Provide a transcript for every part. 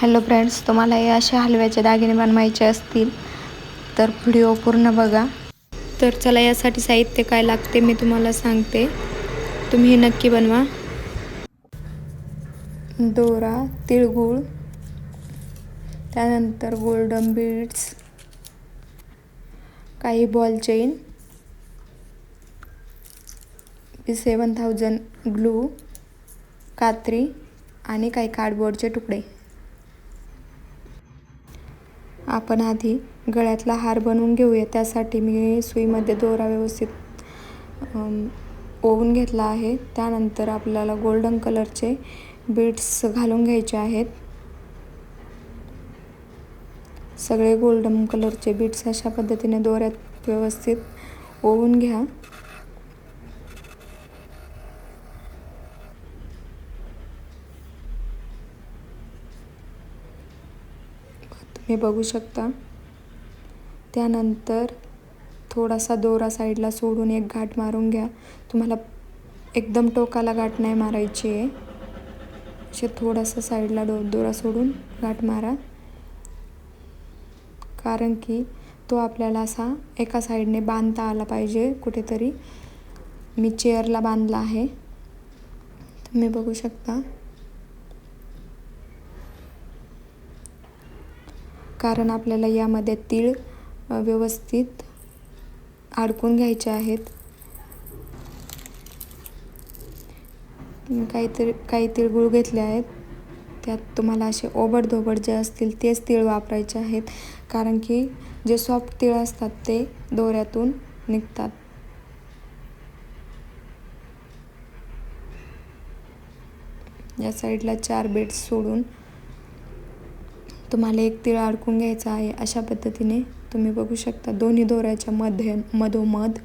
Hello friends तुम्हाला हे असे हलव्याचे दागिने बनवायचे असतील तर व्हिडिओ पूर्ण बघा. तर चला यासाठी साहित्य काय लागते मी तुम्हाला सांगते. तुम्ही हे नक्की बनवा. दोरा तिळगुळ त्यानंतर गोल्डन बीड्स काही ball chain seven thousand glue कात्री आणि काही कार्डबोर्डचे तुकडे. आपण आधी गळ्यातला हार बनवून घेऊया. त्यासाठी मी सुईमध्ये दोरा व्यवस्थित ओवून घेतला आहे. त्यानंतर आपल्याला गोल्डन कलरचे बीड्स घालून घ्यायचे आहेत. सगळे गोल्डन कलरचे बीड्स अशा पद्धतीने दोऱ्यात व्यवस्थित ओवून घ्या. तुम्ही बघू शकता. त्यानंतर थोडासा दोरा साईडला सोडून एक गाठ मारून घ्या. तुम्हाला एकदम टोकाला गाठ नाही मारायची आहे. असे थोडासा साईडला डो दोरा सोडून गाठ मारा. कारण की तो आपल्याला असा एका साईडने बांधता आला पाहिजे कुठेतरी. मी चेअरला बांधला आहे. तुम्ही बघू शकता. कारण आपल्याला यामध्ये तीळ व्यवस्थित अडकून घ्यायचे आहेत. काहीतरी काही तिळगुळ घेतले आहेत. त्यात तुम्हाला असे ओबडधोबड जे असतील तेच तीळ वापरायचे आहेत. कारण की जे सॉफ्ट तीळ असतात ते दोऱ्यातून निघतात. या साईडला चार बेड्स सोडून तुम्हाला एक तीळ अडकून घ्यायचा आहे अशा पद्धतीने तुम्ही बघू शकता दोन्ही दोऱ्याच्या मध्ये मधोमध.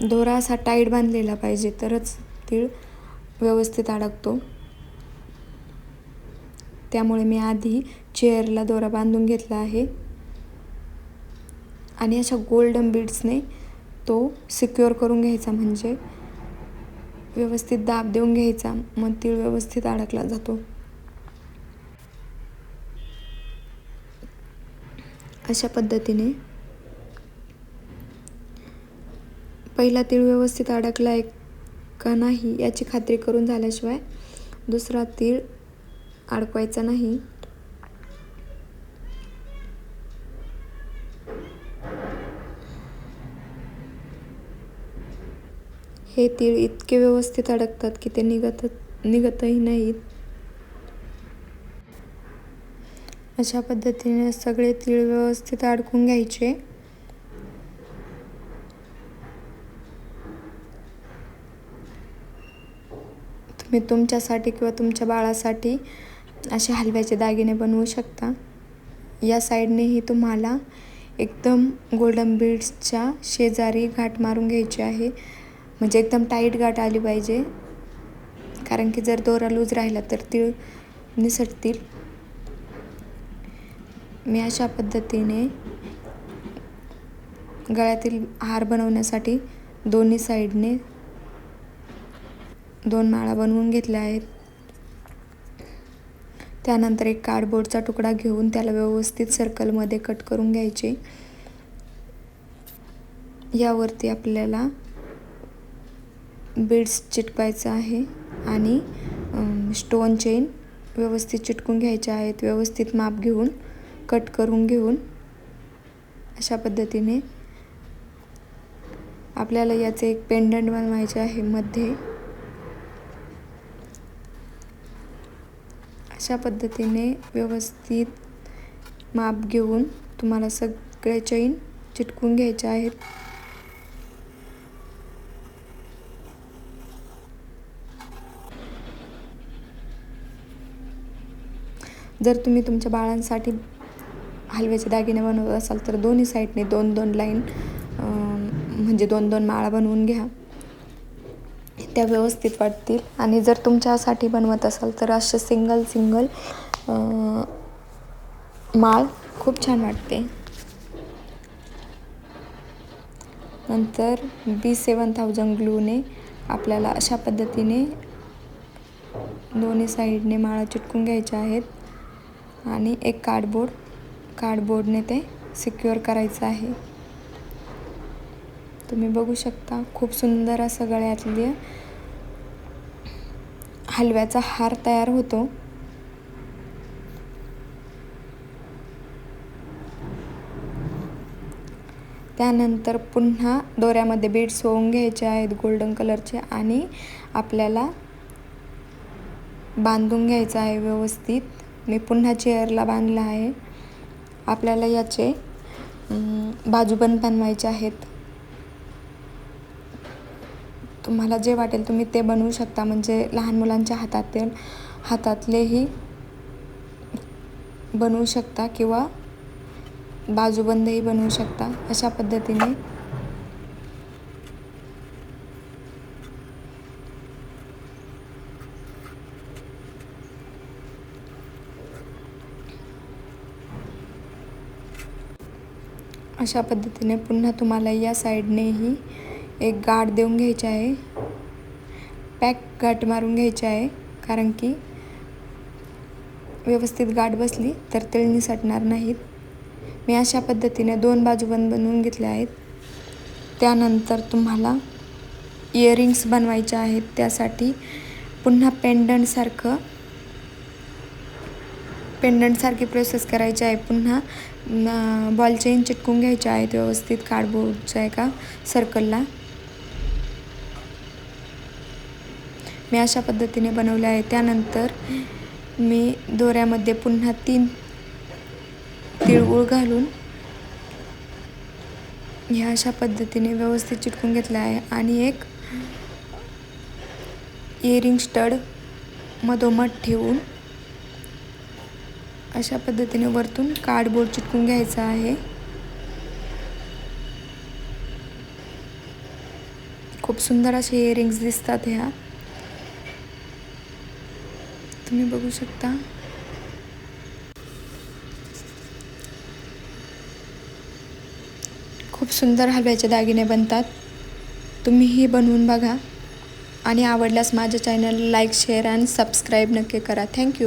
दोरा असा टाईट बांधलेला पाहिजे तरच तीळ व्यवस्थित अडकतो. त्यामुळे मी आधी चेअरला दोरा बांधून घेतला आहे. आणि अशा गोल्डन बीड्सने तो सिक्युअर करून घ्यायचा म्हणजे व्यवस्थित दाब देऊन घ्यायचा. मग तीळ व्यवस्थित अडकला जातो. अशा पद्धतीने. पहिला तीळ व्यवस्थित अडकला आहे का नाही याची खात्री करून झाल्याशिवाय दुसरा तीळ अडकवायचा नाही. हे तीळ इतके व्यवस्थित अडकतात की ते निघत निघतही नाहीत. अशा पद्धतीने सगळे तीळ व्यवस्थित अडकून घ्यायचे. तुम्ही तुमच्यासाठी किंवा तुमच्या बाळासाठी असे हलव्याचे दागिने बनवू शकता. या साईडनेही तुम्हाला एकदम गोल्डन बीड्सच्या शेजारी घाट मारून घ्यायची आहे. म्हणजे एकदम टाईट गाठ आली पाहिजे. कारण की जर दोरा लूज राहिला तर तीळ निसटतील. मी अशा पद्धतीने गळ्यातील हार बनवण्यासाठी दोन्ही साईडने दोन माळा बनवून घेतल्या आहेत. त्यानंतर एक कार्डबोर्डचा तुकडा घेऊन त्याला व्यवस्थित सर्कलमध्ये कट करून घ्यायचे. यावरती आपल्याला बीड्स चिटकवायचं आहे आणि स्टोन चेन व्यवस्थित चिटकून घ्यायच्या आहेत. व्यवस्थित माप घेऊन कट करून घेऊन अशा पद्धतीने आपल्याला याचे एक पेंडंट बनवायचे आहे मध्ये. अशा पद्धतीने व्यवस्थित माप घेऊन तुम्हाला सगळे चैन चिटकून घ्यायचे आहेत. जर तुम्ही तुमच्या बाळांसाठी हलव्याचे दागिने बनवत असाल तर दोन्ही साईडने दोन दोन लाईन म्हणजे दोन दोन माळा बनवून घ्या. त्या व्यवस्थित वाटतील. आणि जर तुमच्यासाठी बनवत असाल तर असे सिंगल सिंगल माळ खूप छान वाटते. नंतर बी सेवन थाउजंड ग्लूने आपल्याला अशा पद्धतीने दोन्ही साईडने माळा चिटकून घ्यायच्या आहेत. आणि एक कार्डबोर्ड कार्डबोर्डने ते सिक्युअर करायचं आहे. तुम्ही बघू शकता खूप सुंदर असं गळ्यातली हलव्याचा हार तयार होतो. त्यानंतर पुन्हा दोऱ्यामध्ये बीड्स होऊन घ्यायचे आहेत गोल्डन कलरचे आणि आपल्याला बांधून घ्यायचं आहे व्यवस्थित. मी पुन्हा चेअरला बांधला आहे. आपल्याला याचे बाजूबंद बनवायचे आहेत. तुम्हाला जे वाटेल तुम्ही ते बनवू शकता. म्हणजे लहान मुलांच्या हातातील हातातलेही बनवू शकता किंवा बाजूबंदही बनवू शकता. अशा पद्धतीने अशा पद्धतीने पुन्हा तुम्हाला या साईडनेही एक गाठ देऊन घ्यायची आहे. पॅक गाठ मारून घ्यायची आहे. कारण की व्यवस्थित गाठ बसली तर तेल निसटणार नाहीत. मी अशा पद्धतीने दोन बाजू बंद बनवून घेतल्या आहेत. त्यानंतर तुम्हाला इयरिंग्स बनवायचे आहेत. त्यासाठी पुन्हा पेंडंटसारखं पेंडंटसारखी प्रोसेस करायची आहे. पुन्हा बॉल चेन चिटकून घ्यायचे आहेत व्यवस्थित. कार्डबोर्डच्या एका सर्कलला मी अशा पद्धतीने बनवले आहे. त्यानंतर मी दोऱ्यामध्ये पुन्हा तीन तिळगुळ घालून ह्या अशा पद्धतीने व्यवस्थित चिटकून घेतलं आहे. आणि एक इयरिंग स्टड मधोमध ठेवून अशा पद्धतीने वरतून कार्डबोर्ड चिटकून घ्यायचा आहे. खूप सुंदर असे इयरिंग्स दिसतात ह्या. तुम्ही बघू शकता. खूप सुंदर हलव्याचे दागिने बनतात. तुम्हीही बनवून बघा. आणि आवडल्यास माझ्या चॅनल लाईक शेअर आणि सबस्क्राईब नक्की करा. Thank you